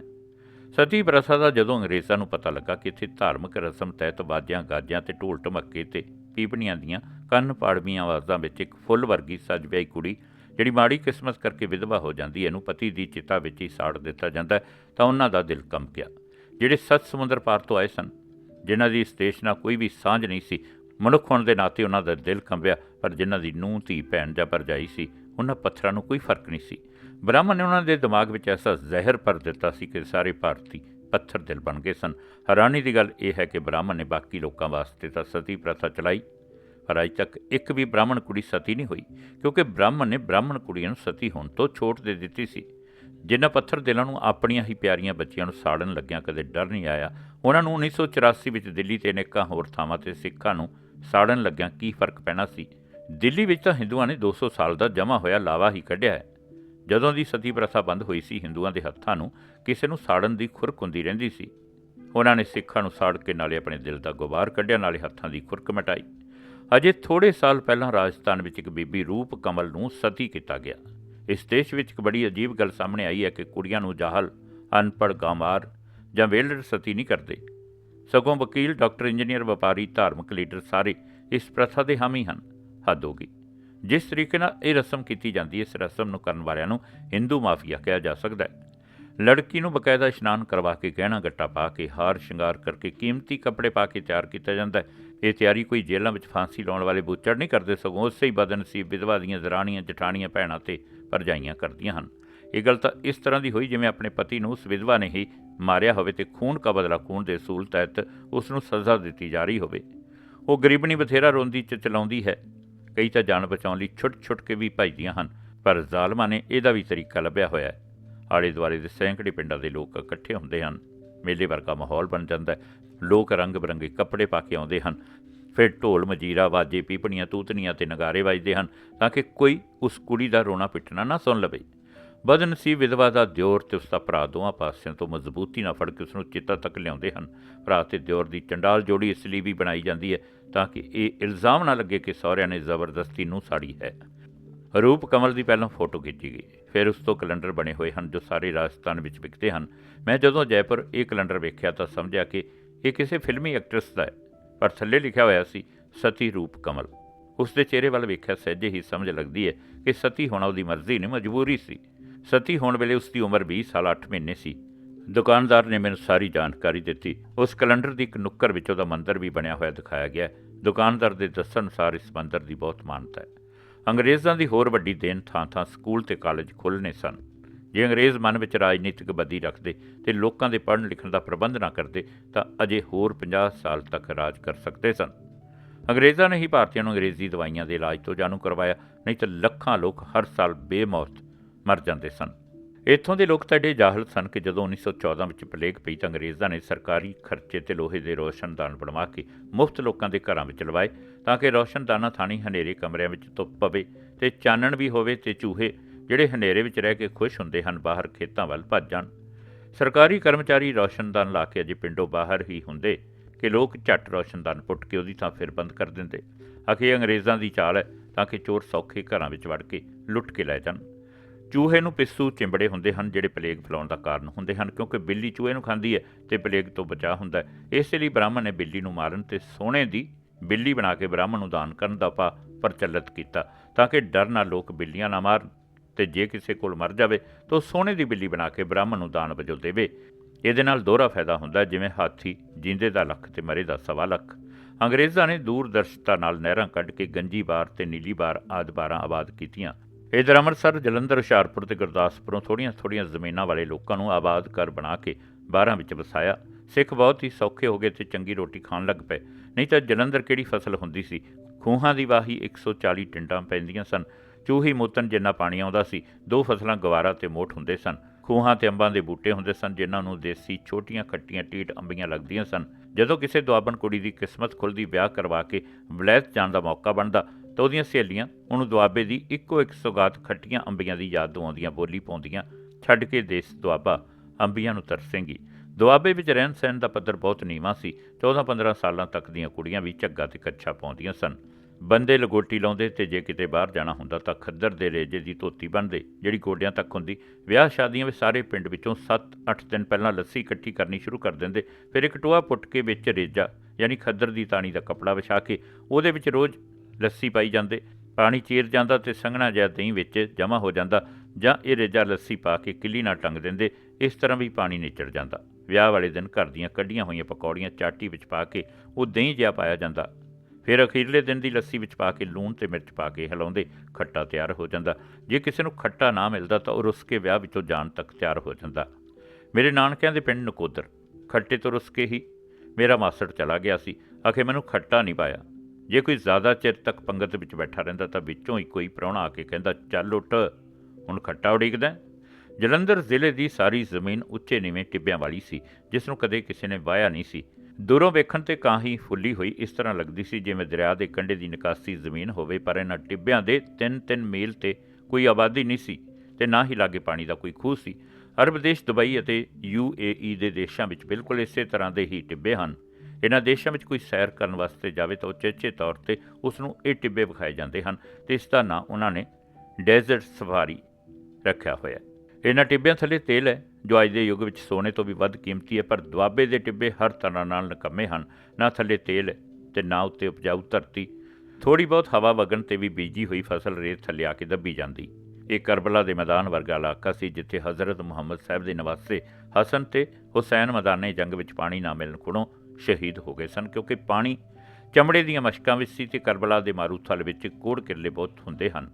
ਸਤੀ ਪ੍ਰਥਾ ਦਾ ਜਦੋਂ ਅੰਗਰੇਜ਼ਾਂ ਨੂੰ ਪਤਾ ਲੱਗਾ ਕਿ ਇੱਥੇ ਧਾਰਮਿਕ ਰਸਮ ਤਹਿਤ ਬਾਜਿਆਂ ਗਾਜਿਆਂ ਤੇ ਢੋਲ ਢਮੱਕੇ ਤੇ ਪੀਪਣੀਆਂ ਦੀਆਂ ਕੰਨ ਪਾੜਵੀਆਂ ਆਵਾਜ਼ਾਂ ਵਿੱਚ ਇੱਕ ਫੁੱਲ ਵਰਗੀ ਸੱਜ ਕੁੜੀ ਜਿਹੜੀ ਮਾੜੀ ਕਿਸਮਤ ਕਰਕੇ ਵਿਧਵਾ ਹੋ ਜਾਂਦੀ ਹੈ, ਇਹਨੂੰ ਪਤੀ ਦੀ ਚਿਤਾ ਵਿੱਚ ਹੀ ਸਾੜ ਦਿੱਤਾ ਜਾਂਦਾ ਤਾਂ ਉਹਨਾਂ ਦਾ ਦਿਲ ਕੰਬ ਗਿਆ ਜਿਹੜੇ ਸੱਤ ਸਮੁੰਦਰ ਪਾਰ ਤੋਂ ਆਏ ਸਨ, ਜਿਨ੍ਹਾਂ ਦੀ ਇਸ ਦੇਸ਼ ਨਾਲ ਕੋਈ ਵੀ ਸਾਂਝ ਨਹੀਂ ਸੀ, ਮਨੁੱਖ ਹੋਣ ਦੇ ਨਾਤੇ ਉਹਨਾਂ ਦਾ ਦਿਲ ਕੰਬਿਆ, ਪਰ ਜਿਨ੍ਹਾਂ ਦੀ ਨੂੰਹ, ਧੀ, ਭੈਣ ਜਾਂ ਭਰਜਾਈ ਸੀ, ਉਹਨਾਂ ਪੱਥਰਾਂ ਨੂੰ ਕੋਈ ਫ਼ਰਕ ਨਹੀਂ ਸੀ। ਬ੍ਰਾਹਮਣ ਨੇ ਉਹਨਾਂ ਦੇ ਦਿਮਾਗ ਵਿੱਚ ਐਸਾ ਜ਼ਹਿਰ ਭਰ ਦਿੱਤਾ ਸੀ ਕਿ ਸਾਰੇ ਭਾਰਤੀ ਪੱਥਰ ਦਿਲ ਬਣ ਗਏ ਸਨ। ਹੈਰਾਨੀ ਦੀ ਗੱਲ ਇਹ ਹੈ ਕਿ ਬ੍ਰਾਹਮਣ ਨੇ ਬਾਕੀ ਲੋਕਾਂ ਵਾਸਤੇ ਤਾਂ ਸਤੀ ਪ੍ਰਥਾ ਚਲਾਈ। ਪਰ ਅਜੇ ਤੱਕ ਇੱਕ ਵੀ ਬ੍ਰਾਹਮਣ ਕੁੜੀ ਸਤੀ ਨਹੀਂ ਹੋਈ, ਕਿਉਂਕਿ ਬ੍ਰਾਹਮਣ ਨੇ ਬ੍ਰਾਹਮਣ ਕੁੜੀਆਂ ਨੂੰ ਸਤੀ ਹੋਣ ਤੋਂ ਛੋਟ ਦੇ ਦਿੱਤੀ ਸੀ। ਜਿਨ੍ਹਾਂ ਪੱਥਰ ਦਿਲਾਂ ਨੂੰ ਆਪਣੀਆਂ ਹੀ ਪਿਆਰੀਆਂ ਬੱਚੀਆਂ ਨੂੰ ਸਾੜਨ ਲੱਗਿਆਂ ਕਦੇ ਡਰ ਨਹੀਂ ਆਇਆ, ਉਹਨਾਂ ਨੂੰ 1984 ਵਿੱਚ ਦਿੱਲੀ ਤੇ ਅਨੇਕਾਂ ਹੋਰ ਥਾਵਾਂ ਤੇ ਸਿੱਖਾਂ ਨੂੰ ਸਾੜਨ ਲੱਗਿਆਂ ਕੀ ਫ਼ਰਕ ਪੈਣਾ ਸੀ? ਦਿੱਲੀ ਵਿੱਚ ਤਾਂ ਹਿੰਦੂਆਂ ਨੇ 200 ਸਾਲ ਦਾ ਜਮਾ ਹੋਇਆ ਲਾਵਾ ਹੀ ਕੱਢਿਆ ਹੈ। ਜਦੋਂ ਦੀ ਸਤੀ ਪ੍ਰਥਾ ਬੰਦ ਹੋਈ ਸੀ, ਹਿੰਦੂਆਂ ਦੇ ਹੱਥਾਂ ਨੂੰ ਕਿਸੇ ਨੂੰ ਸਾੜਨ ਦੀ ਖੁਰਕ ਹੁੰਦੀ ਰਹਿੰਦੀ ਸੀ। ਉਹਨਾਂ ਨੇ ਸਿੱਖਾਂ ਨੂੰ ਸਾੜ ਕੇ ਨਾਲੇ ਆਪਣੇ ਦਿਲ ਦਾ ਗੁਬਾਰ ਕੱਢਿਆ, ਨਾਲੇ ਹੱਥਾਂ ਦੀ ਖੁਰਕ ਮਿਟਾਈ। ਅਜੇ ਥੋੜੇ ਸਾਲ ਪਹਿਲਾਂ ਰਾਜਸਥਾਨ ਵਿੱਚ ਇੱਕ ਬੀਬੀ ਰੂਪ ਕਮਲ ਨੂੰ ਸਤੀ ਕੀਤਾ ਗਿਆ। ਇਸ ਦੇਸ਼ ਵਿੱਚ ਇੱਕ ਬੜੀ ਅਜੀਬ ਗੱਲ ਸਾਹਮਣੇ ਆਈ ਹੈ ਕਿ ਕੁੜੀਆਂ ਨੂੰ ਜਾਹਲ, ਅਨਪੜ੍ਹ ਗਾਮਾਰ ਜਾਂ ਵੇਲੜ ਸਤੀ ਨਹੀਂ ਕਰਦੇ। ਸਗੋਂ ਵਕੀਲ, ਡਾਕਟਰ, ਇੰਜੀਨੀਅਰ, ਵਪਾਰੀ, ਧਾਰਮਿਕ ਲੀਡਰ ਸਾਰੇ ਇਸ ਪ੍ਰਥਾ ਦੇ ਹਾਮੀ ਹਨ। ਹੱਦ ਹੋ ਗਈ। ਜਿਸ ਤਰੀਕੇ ਨਾਲ ਇਹ ਰਸਮ ਕੀਤੀ ਜਾਂਦੀ ਹੈ, ਇਸ ਰਸਮ ਨੂੰ ਕਰਨ ਵਾਲਿਆਂ ਨੂੰ ਹਿੰਦੂ ਮਾਫੀਆ ਕਿਹਾ ਜਾ ਸਕਦਾ ਹੈ। ਲੜਕੀ ਨੂੰ ਬਕਾਇਦਾ ਇਸ਼ਨਾਨ ਕਰਵਾ ਕੇ ਗਹਿਣਾ ਗੱਟਾ ਪਾ ਕੇ ਹਾਰ ਸ਼ਿੰਗਾਰ ਕਰਕੇ ਕੀਮਤੀ ਕੱਪੜੇ ਪਾ ਕੇ ਤਿਆਰ ਕੀਤਾ ਜਾਂਦਾ ਹੈ। ਇਹ ਤਿਆਰੀ ਕੋਈ ਜੇਲ੍ਹਾਂ ਵਿੱਚ ਫਾਂਸੀ ਲਾਉਣ ਵਾਲੇ ਬੂਚੜ ਨਹੀਂ ਕਰਦੇ, ਸਗੋਂ ਉਸੇ ਹੀ ਬਦਨਸੀਬ ਵਿਧਵਾ ਦੀਆਂ ਜ਼ਰਾਣੀਆਂ, ਜਠਾਣੀਆਂ ਭੈਣਾਂ ਤੇ ਭਰਜਾਈਆਂ ਕਰਦੀਆਂ ਹਨ। ਇਹ ਗੱਲ ਤਾਂ ਇਸ ਤਰ੍ਹਾਂ ਦੀ ਹੋਈ ਜਿਵੇਂ ਆਪਣੇ ਪਤੀ ਨੂੰ ਉਸ ਵਿਧਵਾ ਨੇ ਹੀ ਮਾਰਿਆ ਹੋਵੇ ਤੇ ਖੂਨ ਕਾ ਬਦਲਾ ਖੂਨ ਦੇ ਅਸੂਲ ਤਹਿਤ ਉਸ ਨੂੰ ਸਜ਼ਾ ਦਿੱਤੀ ਜਾ ਰਹੀ ਹੋਵੇ। ਉਹ ਗਰੀਬਣੀ ਬਥੇਰਾ ਰੋਂਦੀ ਚ ਚਲਾਉਂਦੀ ਹੈ। ਕਈ ਤਾਂ ਜਾਨ ਬਚਾਉਣ ਲਈ ਛੁੱਟ-ਛੁੱਟ ਕੇ ਵੀ ਭਜਦੀਆਂ ਹਨ, ਪਰ ਜ਼ਾਲਮਾਂ ਨੇ ਇਹਦਾ ਵੀ ਤਰੀਕਾ ਲੱਭਿਆ ਹੋਇਆ ਹੈ। ਆਲੇ ਦੁਆਲੇ ਦੇ ਸੈਂਕੜੇ ਪਿੰਡਾਂ ਦੇ ਲੋਕ ਇਕੱਠੇ ਹੁੰਦੇ ਹਨ। ਮੇਲੇ ਵਰਗਾ ਮਾਹੌਲ ਬਣ ਜਾਂਦਾ ਹੈ। ਲੋਕ ਰੰਗ ਬਰੰਗੇ ਕੱਪੜੇ ਪਾ ਕੇ ਆਉਂਦੇ ਹਨ। ਫਿਰ ਢੋਲ, ਮਜੀਰਾ, ਵਾਜੇ, ਪੀਪਣੀਆਂ, ਤੂਤਨੀਆਂ ਤੇ ਨਗਾਰੇ ਵੱਜਦੇ ਹਨ ਤਾਂ ਕਿ ਕੋਈ ਉਸ ਕੁੜੀ ਦਾ ਰੋਣਾ ਪਿੱਟਣਾ ਨਾ ਸੁਣ ਲਵੇ। ਬਦਨਸੀਬ ਵਿਧਵਾ ਦਾ ਦਿਓਰ ਤੇ ਉਸ ਦਾ ਭਰਾ ਦੋਵਾਂ ਪਾਸਿਆਂ ਤੋਂ ਮਜ਼ਬੂਤੀ ਨਾਲ ਫੜ ਕੇ ਉਸ ਨੂੰ ਚਿੱਤਾ ਤੱਕ ਲਿਆਉਂਦੇ ਹਨ। ਭਰਾ ਤੇ ਦਿਓਰ ਦੀ ਚੰਡਾਲ ਜੋੜੀ ਇਸ ਲਈ ਵੀ ਬਣਾਈ ਜਾਂਦੀ ਹੈ ਤਾਂ ਕਿ ਇਹ ਇਲਜ਼ਾਮ ਨਾ ਲੱਗੇ ਕਿ ਸਹੁਰਿਆਂ ਨੇ ਜ਼ਬਰਦਸਤੀ ਨੂੰ ਸਾੜੀ ਹੈ। ਰੂਪ ਕਮਲ ਦੀ ਪਹਿਲਾਂ ਫੋਟੋ ਖਿੱਚੀ ਗਈ। ਫਿਰ ਉਸ ਤੋਂ ਕੈਲੰਡਰ ਬਣੇ ਹੋਏ ਹਨ ਜੋ ਸਾਰੇ ਰਾਜਸਥਾਨ ਵਿੱਚ ਵਿਕਦੇ ਹਨ। ਮੈਂ ਜਦੋਂ ਜੈਪੁਰ ਇਹ ਕੈਲੰਡਰ ਵੇਖਿਆ ਤਾਂ ਸਮਝਿਆ ਕਿ ਇਹ ਕਿਸੇ ਫਿਲਮੀ ਐਕਟਰਸ ਦਾ ਹੈ, ਪਰ ਥੱਲੇ ਲਿਖਿਆ ਹੋਇਆ ਸੀ, ਸਤੀ ਰੂਪ ਕਮਲ। ਉਸ ਦੇ ਚਿਹਰੇ ਵੱਲ ਵੇਖਿਆ ਸਹਿਜੇ ਹੀ ਸਮਝ ਲੱਗਦੀ ਹੈ ਕਿ ਸਤੀ ਹੋਣਾ ਉਹਦੀ ਮਰਜ਼ੀ ਨਹੀਂ, ਮਜਬੂਰੀ ਸੀ। ਸਤੀ ਹੋਣ ਵੇਲੇ ਉਸ ਦੀ ਉਮਰ 20 ਸਾਲ 8 ਮਹੀਨੇ ਸੀ। ਦੁਕਾਨਦਾਰ ਨੇ ਮੈਨੂੰ ਸਾਰੀ ਜਾਣਕਾਰੀ ਦਿੱਤੀ। ਉਸ ਕੈਲੰਡਰ ਦੀ ਇੱਕ ਨੁੱਕਰ ਵਿੱਚ ਉਹਦਾ ਮੰਦਰ ਵੀ ਬਣਿਆ ਹੋਇਆ ਦਿਖਾਇਆ ਗਿਆ ਦੁਕਾਨਦਾਰ ਦੇ ਦੱਸਣ ਅਨੁਸਾਰ ਇਸ ਮੰਦਰ ਦੀ ਬਹੁਤ ਮਾਨਤਾ ਹੈ। ਅੰਗਰੇਜ਼ਾਂ ਦੀ ਹੋਰ ਵੱਡੀ ਦੇਣ ਥਾਂ-ਥਾਂ ਸਕੂਲ ਤੇ ਕਾਲਜ ਖੋਲ੍ਹਣੇ ਸਨ। ਜੇ ਅੰਗਰੇਜ਼ ਮਨ ਵਿੱਚ ਰਾਜਨੀਤਿਕ ਬੱਦੀ ਰੱਖਦੇ ਤੇ ਲੋਕਾਂ ਦੇ ਪੜ੍ਹਨ ਲਿਖਣ ਦਾ ਪ੍ਰਬੰਧ ਨਾ ਕਰਦੇ, ਤਾਂ ਅਜੇ ਹੋਰ 50 ਸਾਲ ਤੱਕ ਰਾਜ ਕਰ ਸਕਦੇ ਸਨ। ਅੰਗਰੇਜ਼ਾਂ ਨੇ ਹੀ ਭਾਰਤੀਆਂ ਨੂੰ ਅੰਗਰੇਜ਼ੀ ਦਵਾਈਆਂ ਦੇ ਇਲਾਜ ਤੋਂ ਜਾਣੂ ਕਰਵਾਇਆ, ਨਹੀਂ ਤਾਂ ਲੱਖਾਂ ਲੋਕ ਹਰ ਸਾਲ ਬੇਮੌਤ ਮਰ ਜਾਂਦੇ ਸਨ। ਇੱਥੋਂ ਦੇ ਲੋਕ ਤਾਂ ਏਡੇ ਜਾਹਲ ਸਨ ਕਿ ਜਦੋਂ 1914 ਵਿੱਚ ਪਲੇਗ ਪਈ ਤਾਂ ਅੰਗਰੇਜ਼ਾਂ ਨੇ ਸਰਕਾਰੀ ਖਰਚੇ ਤੇ ਲੋਹੇ ਦੇ ਰੋਸ਼ਨਦਾਨ ਬਣਵਾ ਕੇ ਮੁਫਤ ਲੋਕਾਂ ਦੇ ਘਰਾਂ ਵਿੱਚ ਲਵਾਏ ਤਾਂ ਕਿ ਰੋਸ਼ਨਦਾਨਾਂ ਥਾਣੀ ਹਨੇਰੇ ਕਮਰਿਆਂ ਵਿੱਚ ਧੁੱਪ ਪਵੇ ਤੇ ਚਾਨਣ ਵੀ ਹੋਵੇ ਤੇ ਚੂਹੇ ਜਿਹੜੇ ਹਨੇਰੇ ਵਿੱਚ ਰਹਿ ਕੇ ਖੁਸ਼ ਹੁੰਦੇ ਹਨ ਬਾਹਰ ਖੇਤਾਂ ਵੱਲ ਭੱਜ ਜਾਣ। ਸਰਕਾਰੀ ਕਰਮਚਾਰੀ ਰੋਸ਼ਨਦਾਨ ਲਾ ਕੇ ਅਜੇ ਪਿੰਡੋਂ ਬਾਹਰ ਹੀ ਹੁੰਦੇ ਕਿ ਲੋਕ ਝੱਟ ਰੋਸ਼ਨਦਾਨ ਪੁੱਟ ਕੇ ਉਹਦੀ ਥਾਂ ਫਿਰ ਬੰਦ ਕਰ ਦਿੰਦੇ। ਆਖੇ ਅੰਗਰੇਜ਼ਾਂ ਦੀ ਚਾਲ ਹੈ ਤਾਂ ਕਿ ਚੋਰ ਸੌਖੇ ਘਰਾਂ ਵਿੱਚ ਵੜ ਕੇ ਲੁੱਟ ਕੇ ਲੈ ਜਾਣ। ਚੂਹੇ ਨੂੰ ਪਿੱਸੂ ਚਿੰਬੜੇ ਹੁੰਦੇ ਹਨ, ਜਿਹੜੇ ਪਲੇਗ ਫੈਲਾਉਣ ਦਾ ਕਾਰਨ ਹੁੰਦੇ ਹਨ, ਕਿਉਂਕਿ ਬਿੱਲੀ ਚੂਹੇ ਨੂੰ ਖਾਂਦੀ ਹੈ ਤੇ ਪਲੇਗ ਤੋਂ ਬਚਾ ਹੁੰਦਾ ਹੈ। ਇਸੇ ਲਈ ਬ੍ਰਾਹਮਣ ਨੇ ਬਿੱਲੀ ਨੂੰ ਮਾਰਨ ਤੇ ਸੋਨੇ ਦੀ ਬਿੱਲੀ ਬਣਾ ਕੇ ਬ੍ਰਾਹਮਣ ਨੂੰ ਦਾਨ ਕਰਨ ਦਾ ਪਾ ਪ੍ਰਚਲਿਤ ਕੀਤਾ, ਤਾਂ ਕਿ ਡਰ ਨਾਲ ਲੋਕ ਬਿੱਲੀਆਂ ਨਾ ਮਾਰਨ ਤੇ ਜੇ ਕਿਸੇ ਕੋਲ ਮਰ ਜਾਵੇ ਤਾਂ ਉਹ ਸੋਨੇ ਦੀ ਬਿੱਲੀ ਬਣਾ ਕੇ ਬ੍ਰਾਹਮਣ ਨੂੰ ਦਾਨ ਵਜੋਂ ਦੇਵੇ। ਇਹਦੇ ਨਾਲ ਦੋਹਰਾ ਫਾਇਦਾ ਹੁੰਦਾ ਜਿਵੇਂ ਹਾਥੀ ਜਿੰਦੇ ਦਾ ਲੱਖ ਤੇ ਮਰੇ ਦਾ ਸਵਾ ਲੱਖ। ਅੰਗਰੇਜ਼ਾਂ ਨੇ ਦੂਰਦਰਸ਼ਤਾ ਨਾਲ ਨਹਿਰਾਂ ਕੱਢ ਕੇ ਗੰਜੀ ਬਾਰ ਤੇ ਨੀਲੀ ਬਾਰ ਆਦਿ ਬਾਰਾਂ ਆਬਾਦ ਕੀਤੀਆਂ। ਇਧਰ ਅੰਮ੍ਰਿਤਸਰ, ਜਲੰਧਰ, ਹੁਸ਼ਿਆਰਪੁਰ ਤੇ ਗੁਰਦਾਸਪੁਰੋਂ ਥੋੜੀਆਂ ਥੋੜੀਆਂ ਜ਼ਮੀਨਾਂ ਵਾਲੇ ਲੋਕਾਂ ਨੂੰ ਆਬਾਦ ਕਰ ਬਣਾ ਕੇ ਬਾਰਾਂ ਵਿੱਚ ਵਸਾਇਆ। ਸਿੱਖ ਬਹੁਤ ਹੀ ਸੌਖੇ ਹੋ ਗਏ ਤੇ ਚੰਗੀ ਰੋਟੀ ਖਾਣ ਲੱਗ ਪਏ। ਨਹੀਂ ਤਾਂ ਜਲੰਧਰ ਕਿਹੜੀ ਫਸਲ ਹੁੰਦੀ ਸੀ? ਖੂਹਾਂ ਦੀ ਵਾਹੀ 140 ਟਿੰਡਾਂ ਪੈਂਦੀਆਂ ਸਨ। ਚੂਹੀ ਮੋਤਨ ਜਿੰਨਾ ਪਾਣੀ ਆਉਂਦਾ ਸੀ, ਦੋ ਫਸਲਾਂ ਗਵਾਰਾ ਤੇ ਮੋਠ ਹੁੰਦੇ ਸਨ। ਖੂਹਾਂ ਤੇ ਅੰਬਾਂ ਦੇ ਬੂਟੇ ਹੁੰਦੇ ਸਨ, ਜਿਨ੍ਹਾਂ ਨੂੰ ਦੇਸੀ ਛੋਟੀਆਂ ਖੱਟੀਆਂ ਟੀਟ ਅੰਬੀਆਂ ਲੱਗਦੀਆਂ ਸਨ। ਜਦੋਂ ਕਿਸੇ ਦੁਆਬਨ ਕੁੜੀ ਦੀ ਕਿਸਮਤ ਖੁੱਲਦੀ ਵਿਆਹ ਕਰਵਾ ਕੇ ਵਲੈਤ ਜਾਣ ਦਾ ਮੌਕਾ ਬਣਦਾ ਤਾਂ ਉਹਦੀਆਂ ਸਹੇਲੀਆਂ ਉਹਨੂੰ ਦੁਆਬੇ ਦੀ ਇੱਕੋ ਇੱਕ ਸੁਗਾਤ ਖੱਟੀਆਂ ਅੰਬੀਆਂ ਦੀ ਯਾਦ ਦਵਾਉਂਦੀਆਂ, ਬੋਲੀ ਪਾਉਂਦੀਆਂ, ਛੱਡ ਕੇ ਦੇਸ ਦੁਆਬਾ ਅੰਬੀਆਂ ਨੂੰ ਤਰਸੇਂਗੀ। ਦੁਆਬੇ ਵਿੱਚ ਰਹਿਣ ਸਹਿਣ ਦਾ ਪੱਧਰ ਬਹੁਤ ਨੀਵਾਂ ਸੀ 14-15 ਸਾਲਾਂ ਤੱਕ ਦੀਆਂ ਕੁੜੀਆਂ ਵੀ ਝੱਗਾ ਤੇ ਕੱਛਾ ਪਾਉਂਦੀਆਂ ਸਨ। ਬੰਦੇ ਲਗੋਟੀ ਲਾਉਂਦੇ ਤੇ ਜੇ ਕਿਤੇ ਬਾਹਰ ਜਾਣਾ ਹੁੰਦਾ ਤਾਂ ਖੱਦਰ ਦੇ ਰੇਜੇ ਦੀ ਧੋਤੀ ਬੰਨਦੇ ਜਿਹੜੀ ਗੋਡਿਆਂ ਤੱਕ ਹੁੰਦੀ। ਵਿਆਹ ਸ਼ਾਦੀਆਂ ਵਿੱਚ ਸਾਰੇ ਪਿੰਡ ਵਿੱਚੋਂ 7-8 ਦਿਨ ਪਹਿਲਾਂ ਲੱਸੀ ਇਕੱਠੀ ਕਰਨੀ ਸ਼ੁਰੂ ਕਰ ਦਿੰਦੇ, ਫਿਰ ਇੱਕ ਟੋਆ ਪੁੱਟ ਕੇ ਵਿੱਚ ਰੇਜਾ, ਯਾਨੀ ਖੱਦਰ ਦੀ ਤਾਣੀ ਦਾ ਕੱਪੜਾ ਵਿਛਾ ਕੇ ਉਹਦੇ ਵਿੱਚ ਰੋਜ਼ ਲੱਸੀ ਪਾਈ ਜਾਂਦੇ। ਪਾਣੀ ਚੀਰ ਜਾਂਦਾ ਤੇ ਸੰਘਣਾ ਜਿਹਾ ਦਹੀਂ ਵਿੱਚ ਜਮ੍ਹਾਂ ਹੋ ਜਾਂਦਾ ਜਾਂ ਇਹ ਰੇਜਾ ਲੱਸੀ ਪਾ ਕੇ ਕਿੱਲੀ ਨਾਲ ਟੰਗ ਦਿੰਦੇ, ਇਸ ਤਰ੍ਹਾਂ ਵੀ ਪਾਣੀ ਨਿਚੜ ਜਾਂਦਾ। ਵਿਆਹ ਵਾਲੇ ਦਿਨ ਘਰ ਦੀਆਂ ਕੱਢੀਆਂ ਹੋਈਆਂ ਪਕੌੜੀਆਂ ਚਾਟੀ ਵਿੱਚ ਪਾ ਕੇ ਉਹ ਦਹੀਂ ਜਿਹਾ ਪਾਇਆ ਜਾਂਦਾ। ਫਿਰ ਅਖੀਰਲੇ ਦਿਨ ਦੀ ਲੱਸੀ ਵਿੱਚ ਪਾ ਕੇ ਲੂਣ ਤੇ ਮਿਰਚ ਪਾ ਕੇ ਹਿਲਾਉਂਦੇ ਖੱਟਾ ਤਿਆਰ ਹੋ ਜਾਂਦਾ। ਜੇ ਕਿਸੇ ਨੂੰ ਖੱਟਾ ਨਾ ਮਿਲਦਾ ਤਾਂ ਉਹ ਰੁੱਸ ਕੇ ਵਿਆਹ ਵਿੱਚੋਂ ਜਾਣ ਤੱਕ ਤਿਆਰ ਹੋ ਜਾਂਦਾ। ਮੇਰੇ ਨਾਨਕਿਆਂ ਦੇ ਪਿੰਡ ਨਕੋਦਰ, ਖੱਟੇ ਤੋਂ ਰੁੱਸ ਕੇ ਹੀ ਮੇਰਾ ਮਾਸੜ ਚਲਾ ਗਿਆ ਸੀ। ਆਖੇ ਮੈਨੂੰ ਖੱਟਾ ਨਹੀਂ ਪਾਇਆ। ਜੇ ਕੋਈ ਜ਼ਿਆਦਾ ਚਿਰ ਤੱਕ ਪੰਗਤ ਵਿੱਚ ਬੈਠਾ ਰਹਿੰਦਾ ਤਾਂ ਵਿੱਚੋਂ ਹੀ ਕੋਈ ਪ੍ਰਾਹੁਣਾ ਆ ਕੇ ਕਹਿੰਦਾ, ਚੱਲ ਉੱਠ, ਹੁਣ ਖੱਟਾ ਉਡੀਕਦਾ ਜਲੰਧਰ ਜ਼ਿਲ੍ਹੇ ਦੀ ਸਾਰੀ ਜ਼ਮੀਨ ਉੱਚੇ ਨੀਵੇਂ ਟਿੱਬਿਆਂ ਵਾਲੀ ਸੀ, ਜਿਸ ਨੂੰ ਕਦੇ ਕਿਸੇ ਨੇ ਵਾਇਆ ਨਹੀਂ ਸੀ। ਦੂਰੋਂ ਵੇਖਣ ਤੇ ਕਾਹੀ ਫੁੱਲੀ ਹੋਈ ਇਸ ਤਰ੍ਹਾਂ ਲੱਗਦੀ ਸੀ ਜਿਵੇਂ ਦਰਿਆ ਦੇ ਕੰਢੇ ਦੀ ਨਿਕਾਸੀ ਜ਼ਮੀਨ ਹੋਵੇ, ਪਰ ਇਹਨਾਂ ਟਿੱਬਿਆਂ ਦੇ ਤਿੰਨ ਤਿੰਨ ਮੀਲ ਤੇ ਕੋਈ ਆਬਾਦੀ ਨਹੀਂ ਸੀ ਤੇ ਨਾ ਹੀ ਲਾਗੇ ਪਾਣੀ ਦਾ ਕੋਈ ਖੂਹ ਸੀ। ਅਰਬ ਦੇਸ਼, ਦੁਬਈ ਅਤੇ ਯੂਏਈ ਦੇ ਦੇਸ਼ਾਂ ਵਿੱਚ ਬਿਲਕੁਲ ਇਸੇ ਤਰ੍ਹਾਂ ਦੇ ਹੀ ਟਿੱਬੇ ਹਨ। ਇਹਨਾਂ ਦੇਸ਼ਾਂ ਵਿੱਚ ਕੋਈ ਸੈਰ ਕਰਨ ਵਾਸਤੇ ਜਾਵੇ ਤਾਂ ਉਚੇਚੇ ਤੌਰ ਤੇ ਉਸ ਨੂੰ ਇਹ ਟਿੱਬੇ ਵਿਖਾਏ ਜਾਂਦੇ ਹਨ ਤੇ ਇਸ ਦਾ ਨਾਂ ਉਹਨਾਂ ਨੇ ਡੈਜ਼ਰਟ ਸਫਾਰੀ ਰੱਖਿਆ ਹੋਇਆ ਹੈ। ਇਹਨਾਂ ਟਿੱਬਿਆਂ ਥੱਲੇ ਤੇਲ ਹੈ, ਜੋ ਅੱਜ ਦੇ ਯੁੱਗ ਵਿੱਚ ਸੋਨੇ ਤੋਂ ਵੀ ਵੱਧ ਕੀਮਤੀ ਹੈ, ਪਰ ਦੁਆਬੇ ਦੇ ਟਿੱਬੇ ਹਰ ਤਰ੍ਹਾਂ ਨਾਲ ਨਿਕੰਮੇ ਹਨ। ਨਾ ਥੱਲੇ ਤੇਲ ਹੈ ਤੇ ਨਾ ਉੱਤੇ ਉਪਜਾਊ ਧਰਤੀ। ਥੋੜੀ ਬਹੁਤ ਹਵਾ ਵਗਣ ਤੇ ਵੀ ਬੀਜੀ ਹੋਈ ਫਸਲ ਰੇਤ ਥੱਲੇ ਆ ਕੇ ਦੱਬੀ ਜਾਂਦੀ। ਇਹ ਕਰਬਲਾ ਦੇ ਮੈਦਾਨ ਵਰਗਾ ਇਲਾਕਾ ਸੀ, ਜਿੱਥੇ ਹਜ਼ਰਤ ਮੁਹੰਮਦ ਸਾਹਿਬ ਦੇ ਨਵਾਸੇ ਹਸਨ ਤੇ ਹੁਸੈਨ ਮੈਦਾਨੇ ਜੰਗ ਵਿੱਚ ਪਾਣੀ ਨਾ ਮਿਲਣ ਕੋਲੋਂ ਸ਼ਹੀਦ ਹੋ ਗਏ ਸਨ, ਕਿਉਂਕਿ ਪਾਣੀ ਚਮੜੇ ਦੀਆਂ ਮਸ਼ਕਾਂ ਵਿੱਚ ਸੀ ਤੇ ਕਰਬਲਾ ਦੇ ਮਾਰੂਥਲ ਵਿੱਚ ਕੋੜ ਕਿਰਲੇ ਬਹੁਤ ਹੁੰਦੇ ਹਨ।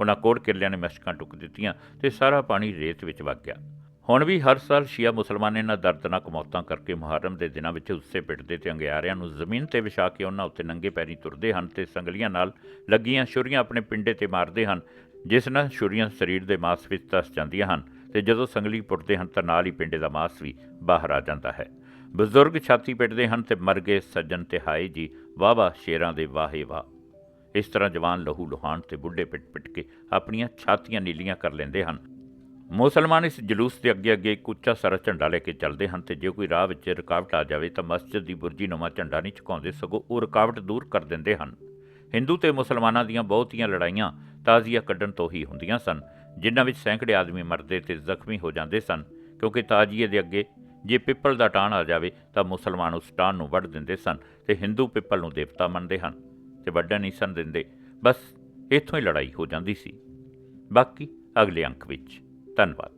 ਉਹਨਾਂ ਕੋੜ ਕਿਰਲਿਆਂ ਨੇ ਮਸ਼ਕਾਂ ਟੁੱਕ ਦਿੱਤੀਆਂ ਤੇ ਸਾਰਾ ਪਾਣੀ ਰੇਤ ਵਿੱਚ ਵਗ ਗਿਆ। ਹੁਣ ਵੀ ਹਰ ਸਾਲ ਸ਼ੀਆ ਮੁਸਲਮਾਨ ਇਹਨਾਂ ਦਰਦਨਾਕ ਮੌਤਾਂ ਕਰਕੇ ਮੁਹਰਮ ਦੇ ਦਿਨਾਂ ਵਿੱਚ ਉਸੇ ਪਿੱਟਦੇ ਤੇ ਅੰਗਿਆਰਿਆਂ ਨੂੰ ਜ਼ਮੀਨ ਤੇ ਵਿਛਾ ਕੇ ਉਹਨਾਂ ਉੱਤੇ ਨੰਗੇ ਪੈਰੀ ਤੁਰਦੇ ਹਨ ਤੇ ਸੰਗਲੀਆਂ ਨਾਲ ਲੱਗੀਆਂ ਛੁਰੀਆਂ ਆਪਣੇ ਪਿੰਡੇ ਤੇ ਮਾਰਦੇ ਹਨ, ਜਿਸ ਨਾਲ ਛੁਰੀਆਂ ਸਰੀਰ ਦੇ ਮਾਸ ਵਿੱਚ ਤਸ ਜਾਂਦੀਆਂ ਹਨ ਤੇ ਜਦੋਂ ਸੰਗਲੀ ਪੁੱਟਦੇ ਹਨ ਤਾਂ ਨਾਲ ਹੀ ਪਿੰਡੇ ਦਾ ਮਾਸ ਵੀ ਬਾਹਰ ਆ ਜਾਂਦਾ ਹੈ। ਬਜ਼ੁਰਗ ਛਾਤੀ ਪਿੱਟਦੇ ਹਨ ਤੇ ਮਰ ਗਏ ਸੱਜਣ ਤੇ ਹਾਏ ਜੀ ਵਾਹ ਸ਼ੇਰਾਂ ਦੇ ਵਾਹੇ ਵਾਹ। ਇਸ ਤਰ੍ਹਾਂ ਜਵਾਨ ਲਹੂ ਲੁਹਾਨ ਤੇ ਬੁੱਢੇ ਪਿੱਟ ਪਿੱਟ ਕੇ ਆਪਣੀਆਂ ਛਾਤੀਆਂ ਨੀਲੀਆਂ ਕਰ ਲੈਂਦੇ ਹਨ। ਮੁਸਲਮਾਨ ਇਸ ਜਲੂਸ ਦੇ ਅੱਗੇ ਅੱਗੇ ਇੱਕ ਉੱਚਾ ਸਾਰਾ ਝੰਡਾ ਲੈ ਕੇ ਚੱਲਦੇ ਹਨ ਤੇ ਜੇ ਕੋਈ ਰਾਹ ਵਿੱਚ ਰੁਕਾਵਟ ਆ ਜਾਵੇ ਤਾਂ ਮਸਜਿਦ ਦੀ ਬੁਰਜੀ ਨਵਾਂ ਝੰਡਾ ਨਹੀਂ ਝੁਕਾਉਂਦੇ, ਸਗੋਂ ਉਹ ਰੁਕਾਵਟ ਦੂਰ ਕਰ ਦਿੰਦੇ ਹਨ। ਹਿੰਦੂ ਤੇ ਮੁਸਲਮਾਨਾਂ ਦੀਆਂ ਬਹੁਤੀਆਂ ਲੜਾਈਆਂ ਤਾਜ਼ੀਆ ਕੱਢਣ ਤੋਂ ਹੀ ਹੁੰਦੀਆਂ ਸਨ, ਜਿਨ੍ਹਾਂ ਵਿੱਚ ਸੈਂਕੜੇ ਆਦਮੀ ਮਰਦੇ ਤੇ ਜ਼ਖਮੀ ਹੋ ਜਾਂਦੇ ਸਨ, ਕਿਉਂਕਿ ਤਾਜ਼ੀਏ ਦੇ ਅੱਗੇ ਜੇ ਪਿੱਪਲ ਦਾ ਟਾਣ ਆ ਜਾਵੇ ਤਾਂ ਮੁਸਲਮਾਨ ਉਸ ਟਾਣ ਨੂੰ ਵੱਢ ਦਿੰਦੇ ਸਨ ਤੇ ਹਿੰਦੂ ਪਿੱਪਲ ਨੂੰ ਦੇਵਤਾ ਮੰਨਦੇ ਹਨ ਤੇ ਵੱਢਣ ਨਹੀਂ ਸਨ ਦਿੰਦੇ। ਬਸ ਇੱਥੋਂ ਹੀ ਲੜਾਈ ਹੋ ਜਾਂਦੀ ਸੀ। ਬਾਕੀ ਅਗਲੇ ਅੰਕ ਵਿੱਚ। ਧੰਨਵਾਦ।